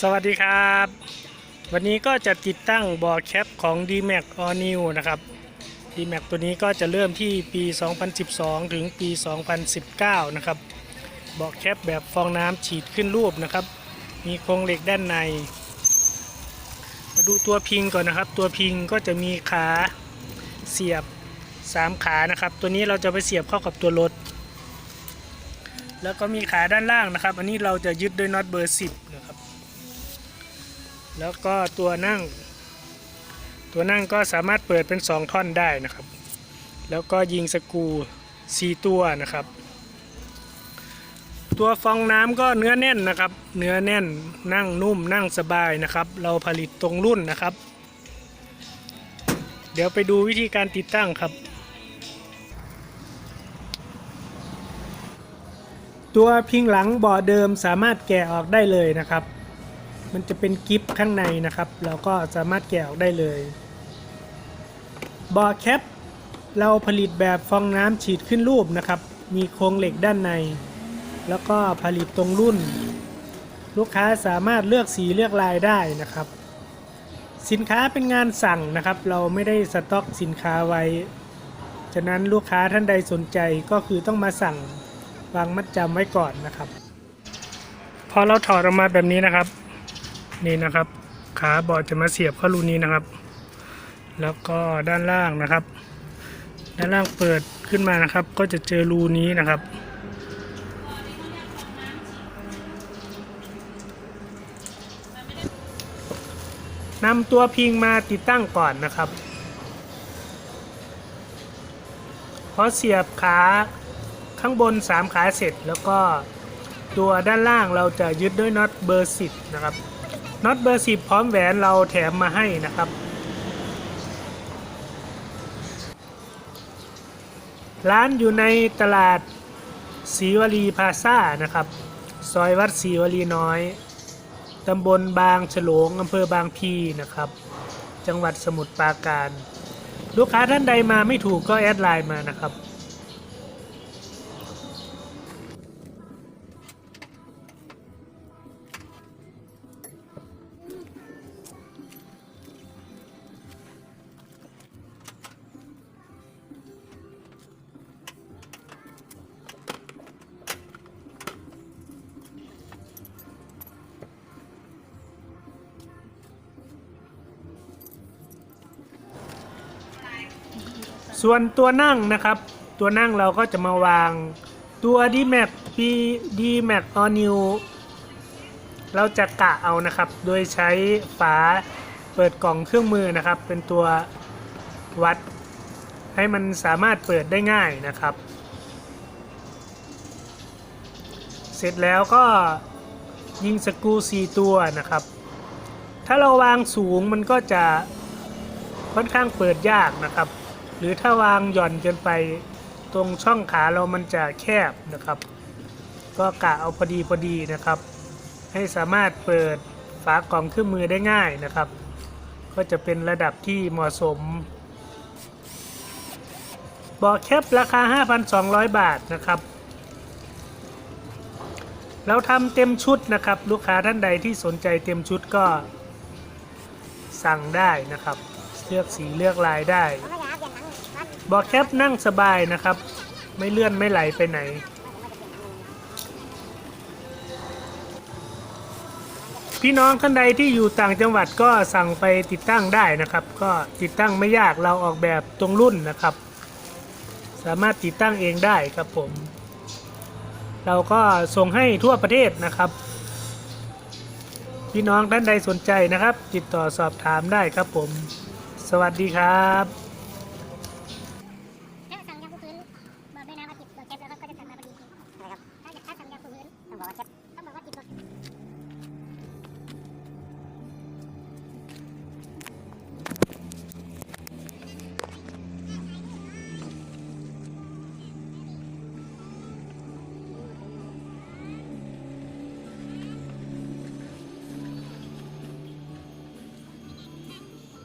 สวัสดีครับ วันนี้ก็จะติดตั้งบอร์ดแคปของ DMAX All New นะครับ DMAX ตัวนี้ก็จะเริ่มที่ปี 2012 ถึงปี 2019 นะครับบอร์ดแคปแบบฟองน้ำฉีดขึ้นรูปนะครับ มีโครงเหล็กด้านใน มาดูตัวพิงก่อนนะครับ ตัวพิงก็จะมีขาเสียบ 3 ขานะครับ ตัวนี้เราจะไปเสียบเข้ากับตัวรถ แล้วก็มีขาด้านล่างนะครับ อันนี้เราจะยึดด้วยน็อตเบอร์ 10 นะครับ แล้วก็ตัวนั่ง ตัวนั่งก็สามารถเปิดเป็น 2 ท่อนได้นะครับ แล้วก็ยิงสกู4ตัวนะครับ ตัวฟองน้ำก็เนื้อแน่นนะครับ เนื้อแน่นนั่งนุ่มนั่งสบายนะครับ เราผลิตตรงรุ่นนะครับ เดี๋ยวไปดูวิธีการติดตั้งครับตัวพิงหลังเบาะเดิมสามารถแกะออกได้เลยนะครับ มันจะเป็นกิฟข้างในนะครับ เราก็สามารถแกะออกได้เลยเบาะแคปเราผลิตแบบฟองน้ำฉีดขึ้นรูปนะครับ มีโครงเหล็กด้านใน แล้วก็ผลิตตรงรุ่น ลูกค้าสามารถเลือกสีเลือกลายได้นะครับ สินค้าเป็นงานสั่งนะครับ เราไม่ได้สต็อกสินค้าไว้ ฉะนั้นลูกค้าท่านใดสนใจก็คือต้องมาสั่งวางมัดจำไว้ก่อนนะครับ พอเราถอดออกมาแบบนี้นะครับ นี่นะครับ ขาบอดจะมาเสียบเข้ารูนี้นะครับ แล้วก็ด้านล่างนะครับ ด้านล่างเปิดขึ้นมานะครับ ก็จะเจอรูนี้นะครับนำตัวพิงมาติดตั้งก่อนนะครับ พอเสียบขาข้างบน 3 ขาเสร็จแล้วก็ตัวด้านล่างเราจะยึดด้วยน็อตเบอร์ 10 นะครับ น็อตเบอร์10พร้อมแหวนเราแถมมาให้นะครับ ร้านอยู่ในตลาดศรีวลีพาซ่านะครับ ซอยวัดศรีวลีน้อย ตำบลบางฉลงอำเภอบางพีนะครับ จังหวัดสมุทรปราการ ลูกค้าท่านใดมาไม่ถูกก็แอดไลน์มานะครับ ส่วนตัวนั่งนะครับ ตัวนั่งเราก็จะมาวางตัว d m a x P d m a x All New เราจะกะเอานะครับ โดยใช้ฝาเปิดกล่องเครื่องมือนะครับ เป็นตัววัดให้มันสามารถเปิดได้ง่ายนะครับ เสร็จแล้วก็ยิงสกู4ตัวนะครับ ถ้าเราวางสูงมันก็จะค่อนข้างเปิดยากนะครับ หรือถ้าวางหย่อนเกินไปตรงช่องขาเรามันจะแคบนะครับ ก็กะเอาพอดีพอดีนะครับ ให้สามารถเปิดฝากล่องเครื่องมือได้ง่ายนะครับ ก็จะเป็นระดับที่เหมาะสมบาะแคปราคา 5,200 บาทนะครับ เราทำเต็มชุดนะครับ ลูกค้าท่านใดที่สนใจเต็มชุดก็สั่งได้นะครับ เลือกสีเลือกลายได้ บาะแคปนั่งสบายนะครับ ไม่เลื่อนไม่ไหลไปไหน พี่น้องท่านใดที่อยู่ต่างจังหวัดก็สั่งไปติดตั้งได้นะครับ ก็ติดตั้งไม่ยากเราออกแบบตรงรุ่นนะครับ สามารถติดตั้งเองได้ครับผม เราก็ส่งให้ทั่วประเทศนะครับ พี่น้องท่านใดสนใจนะครับ ติดต่อสอบถามได้ครับผม สวัสดีครับ